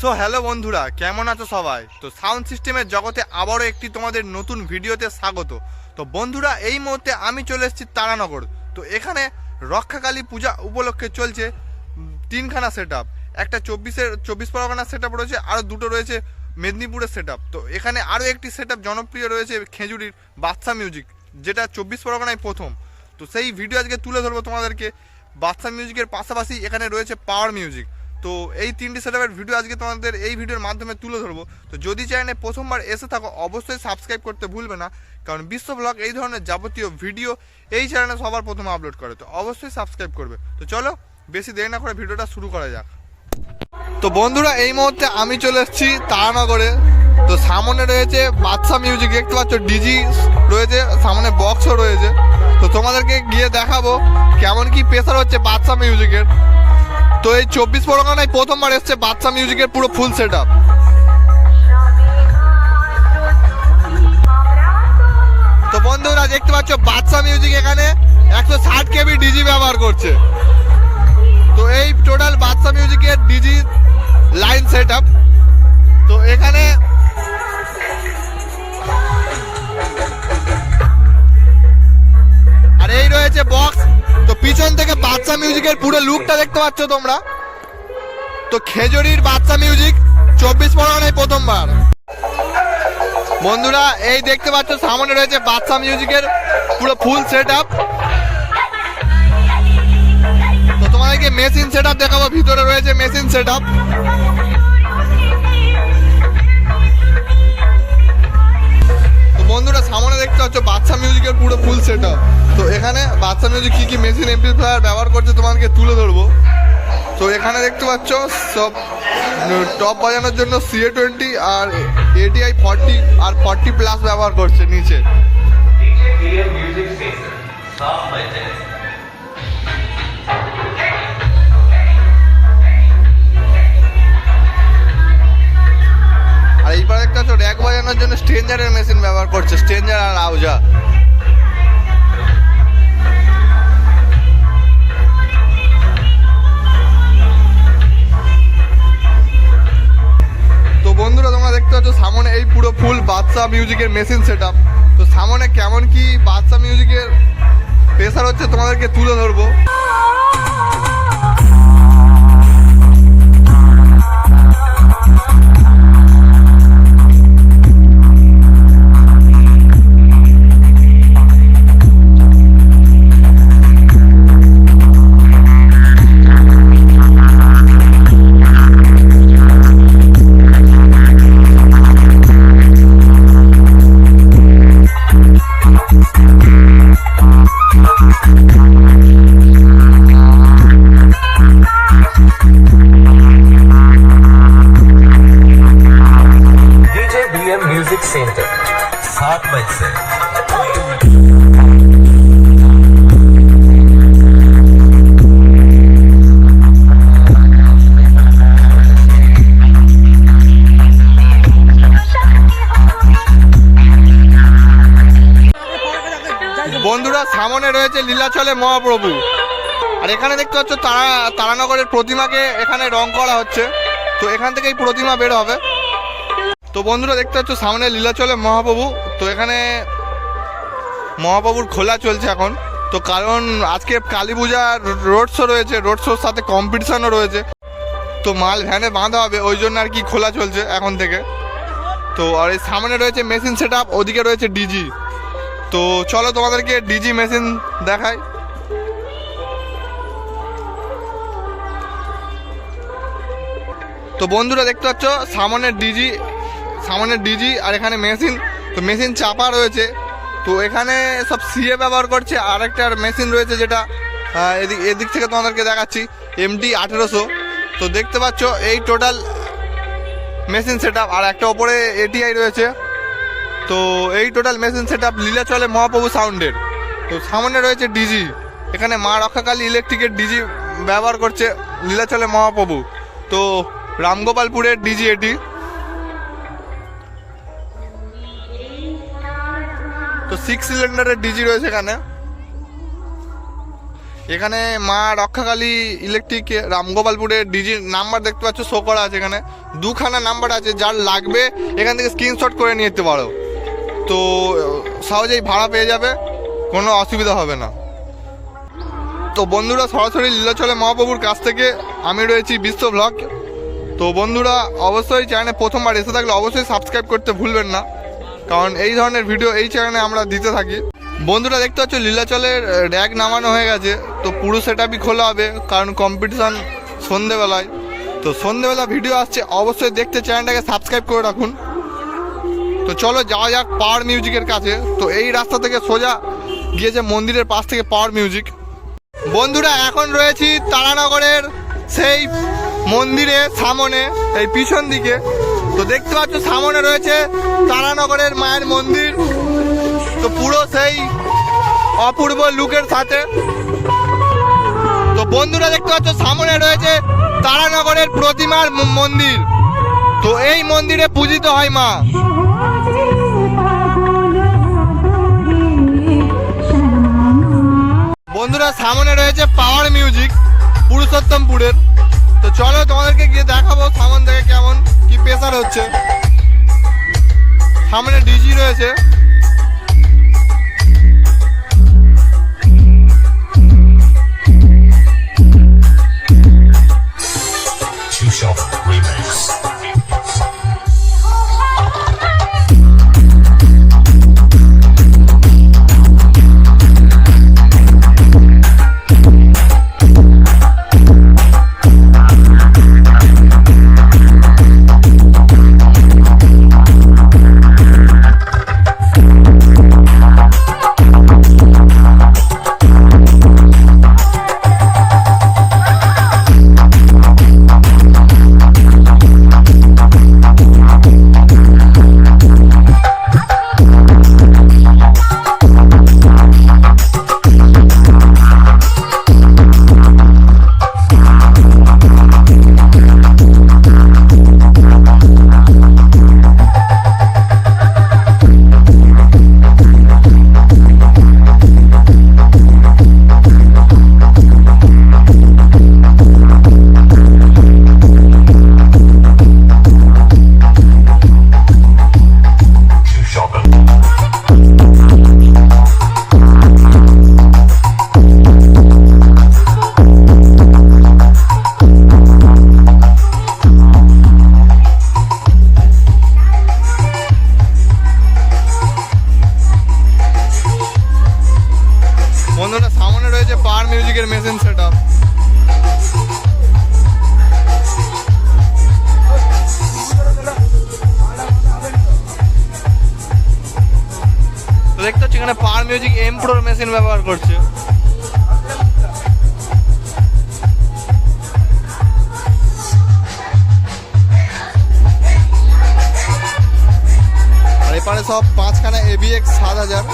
So hello বন্ধুরা, কেমন আছো সবাই? তো সাউন্ড সিস্টেমের জগতে আবারও একটি তোমাদের নতুন ভিডিওতে স্বাগত। তো বন্ধুরা, এই মুহূর্তে আমি চলে এসেছি তারানগর। তো এখানে রক্ষাকালী পূজা উপলক্ষে চলছে তিনখানা সেট একটা চব্বিশের, চব্বিশ পরগনার সেট রয়েছে, আরও দুটো রয়েছে মেদিনীপুরের সেট তো এখানে আরও একটি সেট জনপ্রিয় রয়েছে খেজুরির বাদশা মিউজিক যেটা চব্বিশ পরগনায় প্রথম। তো সেই ভিডিও আজকে তুলে ধরবো তোমাদেরকে। বাদশা মিউজিকের পাশাপাশি এখানে রয়েছে পাওয়ার মিউজিক তো এই তিনটি সেটআপের ভিডিও আজকে তোমাদের এই ভিডিওর মাধ্যমে তুলে ধরবো। তো যদি চ্যানেলে প্রথমবার এসে থাকো, অবশ্যই সাবস্ক্রাইব করতে ভুলবে না। কারণ বিশ্ব ব্লগ এই ধরনের যাবতীয় ভিডিও এই চ্যানেলে সবার প্রথমে আপলোড করে। তো অবশ্যই সাবস্ক্রাইব করবে। তো চলো, বেশি দেরি না করে ভিডিওটা শুরু করা যাক। তো বন্ধুরা, এই মুহূর্তে আমি চলে এসেছি তারানগরে। তো সামনে রয়েছে বাদশা মিউজিক দেখতে পাচ্ছ ডিজি রয়েছে, সামনে বক্সও রয়েছে। তো তোমাদেরকে গিয়ে দেখাবো কেমন কি প্রেশার হচ্ছে বাদশা মিউজিকের তো এই চব্বিশ পরগনায় প্রথমবার এসছে বাচ্চা মিউজিকের পুরো ফুল সেট আপ তো বন্ধুরা, দেখতে পাচ্ছ বাচ্চা মিউজিক এখানে একশো ষাট কেবি ডিজি ব্যবহার করছে। তো এই টোটাল বাচ্চা মিউজিকের ডিজি লাইন সেট তো এখানে পিছন থেকে বাচ্চা মিউজিকের পুরো লুকটা দেখতে পাচ্ছ তোমরা? তো খেজুরির বাচ্চা মিউজিক চব্বিশ পরগনায় প্রথমবার। বন্ধুরা, এই দেখতে পাচ্ছ, সামনে রয়েছে বাচ্চা মিউজিকের পুরো ফুল সেট আপ তো তোমাদেরকে মেশিন সেট আপ দেখাবো, ভিতরে রয়েছে মেশিন সেট আপ বন্ধুরা, সামনে দেখতে পাচ্ছ বাচ্চা মিউজিকের পুরো ফুল সেট তো এখানে বাচ্চা মিউজিক কি কি মেশিন এমপ্লিফায়ার ব্যবহার করছে তোমাকে তুলে ধরবো। তো এখানে দেখতে পাচ্ছ, সব টপ বাজানোর জন্য সিএ টোয়েন্টি আর এটিআই ফর্টি আর ফর্টি প্লাস ব্যবহার করছে নিচে। পাচ্ছ র্যাক বাজানোর জন্য স্ট্রেঞ্জারের মেশিন ব্যবহার করছে। স্ট্রেঞ্জার আর আউজা। তো বন্ধুরা, তোমরা দেখতে সামনে এই পুরো ফুল মিউজিকের মেশিন তো সামনে কেমন কি বাদশা মিউজিকের প্রেসার হচ্ছে, তোমাদেরকে তুলে ধরবো। বন্ধুরা, সামনে রয়েছে লীলাচলে মহাপ্রভু। আর এখানে দেখতে পাচ্ছ তারা তারানগরের প্রতিমাকে এখানে রং করা হচ্ছে। তো এখান থেকেই প্রতিমা বের হবে। তো বন্ধুরা দেখতে পাচ্ছ, সামনে লীলাচলে মহাপ্রভু। তো এখানে মহাপ্রভুর খোলা চলছে এখন। তো কারণ আজকে কালী পূজার রোড শো রয়েছে, রোড শোর সাথে কম্পিটিশনও রয়েছে। তো মাল ভ্যানে বাঁধা হবে, ওই জন্য আর কি খোলা চলছে এখন থেকে। তো আর এই সামনে রয়েছে মেশিন সেট আপ ওদিকে রয়েছে ডিজি তো চলো তোমাদেরকে ডিজি মেশিন দেখাই। তো বন্ধুরা দেখতে পাচ্ছ, সামনে ডিজি সামনের ডিজি আর এখানে মেশিন, তো মেশিন চাপা রয়েছে। তো এখানে সব সিএ ব্যবহার করছে, আর একটা মেশিন রয়েছে যেটা এদিক এদিক থেকে তোমাদেরকে দেখাচ্ছি এমডি আঠেরোশো। তো দেখতে পাচ্ছ, এই টোটাল মেশিন সেট আর একটা ওপরে এটিআই রয়েছে। তো এই টোটাল মেশিন সেট আপ লীলাচলে মহাপ্রভু সাউন্ডের। তো সামনে রয়েছে ডিজি এখানে মা রক্ষাকালী ইলেকট্রিকের ডিজি ব্যবহার করছে লীলাচলে মহাপ্রভু। তো রামগোপালপুরের ডিজি এটি। তো সিক্স সিলিন্ডারের ডিজি রয়েছে এখানে। এখানে মা রক্ষাকালী ইলেকট্রিক রামগোপালপুরের ডিজি নাম্বার দেখতে পাচ্ছ শো করা আছে এখানে। দুখানা নাম্বার আছে, যার লাগবে এখান থেকে স্ক্রিনশট করে নিয়ে যেতে পারো। তো, সহজেই ভাড়া পেয়ে যাবে, কোনো অসুবিধা হবে না। তো বন্ধুরা, সরাসরি লীলাচলে মহাপ্রভুর কাছ থেকে আমি রয়েছি বিশ্ব ব্লগ। তো বন্ধুরা, অবশ্যই চ্যানেলে প্রথমবার এসে থাকলে অবশ্যই সাবস্ক্রাইব করতে ভুলবেন না। কারণ এই ধরনের ভিডিও এই চ্যানেলে আমরা দিতে থাকি। বন্ধুরা, দেখতে পাচ্ছ, লীলাচলের র্যাক নামানো হয়ে গেছে। তো পুরো সেট খোলা হবে, কারণ কম্পিটিশান সন্ধেবেলায়। তো সন্ধেবেলা ভিডিও আসছে, অবশ্যই দেখতে চ্যানেলটাকে সাবস্ক্রাইব করে রাখুন। তো চলো, যাওয়া যাক পাওয়ার মিউজিকের কাছে। তো এই রাস্তা থেকে সোজা গিয়েছে মন্দিরের পাশ থেকে পাওয়ার মিউজিক বন্ধুরা, এখন রয়েছি তারানগরের সেই মন্দিরের সামনে, এই পিছন দিকে। তো দেখতে পাচ্ছ, সামনে রয়েছে তারানগরের মায়ের মন্দির। তো পুরো সেই অপূর্ব লুকের সাথে। তো বন্ধুরা দেখতে পাচ্ছ, সামনে রয়েছে তারানগরের প্রতিমার মন্দির। তো এই মন্দিরে পূজিত হয় মা। বন্ধুরা, সামনে রয়েছে পাওয়ার মিউজিক পুরুষোত্তমপুরের। তো চলো তোমাদেরকে গিয়ে দেখাবো সামন থেকে কেমন। কি প্রেসার হচ্ছে? সামনে ডিজি রয়েছে। মিউজিক এম প্রোর মেশিন ব্যবহার করছে। আর এপারে সব পাঁচখানা এবিএক্স সাত হাজার।